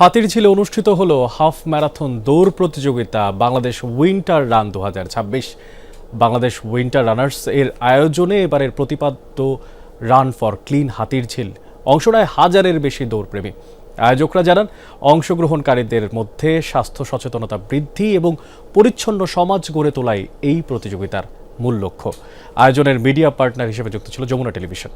হাতির ঝিলে অনুষ্ঠিত হলো হাফ ম্যারাথন দৌড় প্রতিযোগিতা বাংলাদেশ উইন্টার রান দু হাজার ছাব্বিশ। বাংলাদেশ উইন্টার রানার্স এর আয়োজনে এবারের প্রতিপাদ্য রান ফর ক্লিন হাতির ঝিল। অংশ নেয় হাজারের বেশি দৌড়প্রেমী। আয়োজকরা জানান, অংশগ্রহণকারীদের মধ্যে স্বাস্থ্য সচেতনতা বৃদ্ধি এবং পরিচ্ছন্ন সমাজ গড়ে তোলাই এই প্রতিযোগিতার মূল লক্ষ্য। আয়োজনের মিডিয়া পার্টনার হিসেবে যুক্ত ছিল যমুনা টেলিভিশন।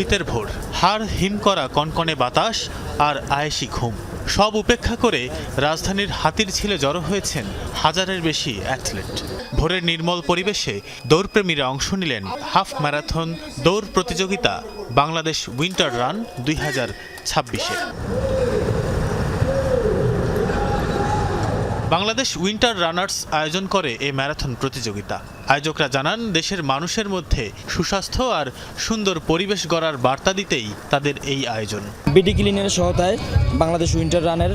শীতের ভোর। হাড় হিম করা কনকনে বাতাস আর আয়েসি ঘুম। সব উপেক্ষা করে রাজধানীর হাতির ছিলে জড়ো হয়েছেন হাজারের বেশি অ্যাথলেট। ভোরের নির্মল পরিবেশে দৌড়প্রেমীরা অংশ নিলেন হাফ ম্যারাথন দৌড় প্রতিযোগিতা বাংলাদেশ উইন্টার রান দুই হাজার ছাব্বিশে। বাংলাদেশ উইন্টার রানার্স আয়োজন করে এই ম্যারাথন প্রতিযোগিতা। আয়োজকরা জানান দেশের মানুষের মধ্যে সুস্বাস্থ্য আর সুন্দর পরিবেশ গড়ার বার্তা দিতেই তাদের এই আয়োজন। বিডি ক্লিনের সহায়তায় বাংলাদেশ উইন্টার রানের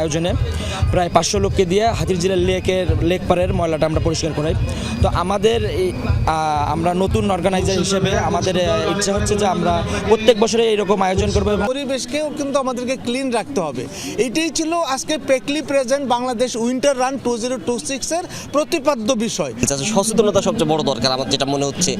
আয়োজনে প্রায় পাঁচশো লোককে দিয়ে হাতির জেলার লেকের লেক পাড়ের ময়লাটা আমরা পরিষ্কার করাই। তো আমাদের এই, আমরা নতুন অর্গানাইজার হিসেবে আমাদের ইচ্ছা হচ্ছে যে আমরা প্রত্যেক বছরে এরকম আয়োজন করব পরিবেশকেও কিন্তু আমাদেরকে ক্লিন রাখতে হবে। এটাই ছিল আজকে পেকলি present Bangladesh winter run two zero two সিক্সের প্রতিপাদ্য বিষয়। আচ্ছা, সচেতনতা সবচেয়ে বড় দরকার আমার যেটা মনে হচ্ছে।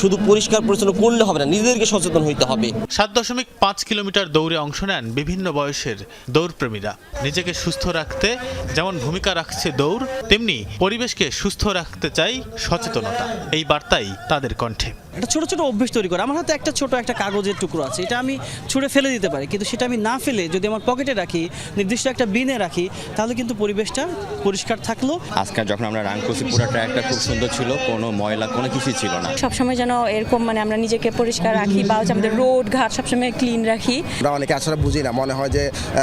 শুধু পরিষ্কার পরিচ্ছন্ন করলে হবে না নিজেদেরকে সচেতন হইতে হবে। সাত দশমিক পাঁচ কিলোমিটার দৌড়ে অংশ নেন বিভিন্ন বয়সের দৌড়প্রেমীরা। নিজেকে সুস্থ রাখতে যেমন ভূমিকা রাখছে দৌড় তেমনি পরিবেশকে সুস্থ রাখতে চাই সচেতনতা। এই বার্তাই তাদের কণ্ঠে। একটা ছোট ছোট অভ্যেস তৈরি করে। আমার হাতে একটা ছোট একটা কাগজের টুকরো আছে। এটা আমি ছুঁড়ে ফেলে দিতে পারি। কিন্তু সেটা আমি না ফেলে যদি আমার পকেটে রাখি নির্দিষ্ট একটা বিনে রাখি তাহলে কিন্তু পরিবেশটা পরিষ্কার থাকল। আজকে যখন আমরা রান করছি পুরো ট্র্যাকটা খুব সুন্দর ছিল কোনো ময়লা কোনো কিছুই ছিল না। সবসময় যেন এরকম মানে আমরা নিজেকে পরিষ্কার রাখি বা হচ্ছে আমাদের রোড ঘাট সবসময় ক্লিন রাখি। আমরা অনেকে আসলে বুঝি না মনে হয় যে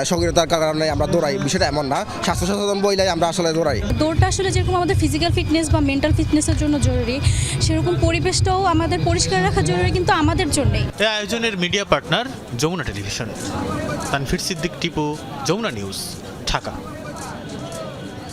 সক্রিয়তার কারণে আমরা দৌড়াই। বিষয়টা এমন না স্বাস্থ্য সচেতন বইলাই আমরা আসলে দৌড়াই। দৌড়টা আসলে যেরকম আমাদের ফিজিক্যাল ফিটনেস বা মেন্টাল ফিটনেসের জন্য জরুরি সেরকম পরিবেশটাও আমাদের পরিষ্কার রাখা জরুরি কিন্তু আমাদের জন্যই। এই আয়োজনের media partner Jamuna television. Tanfir Siddique, Tipu, Jamuna news, Dhaka.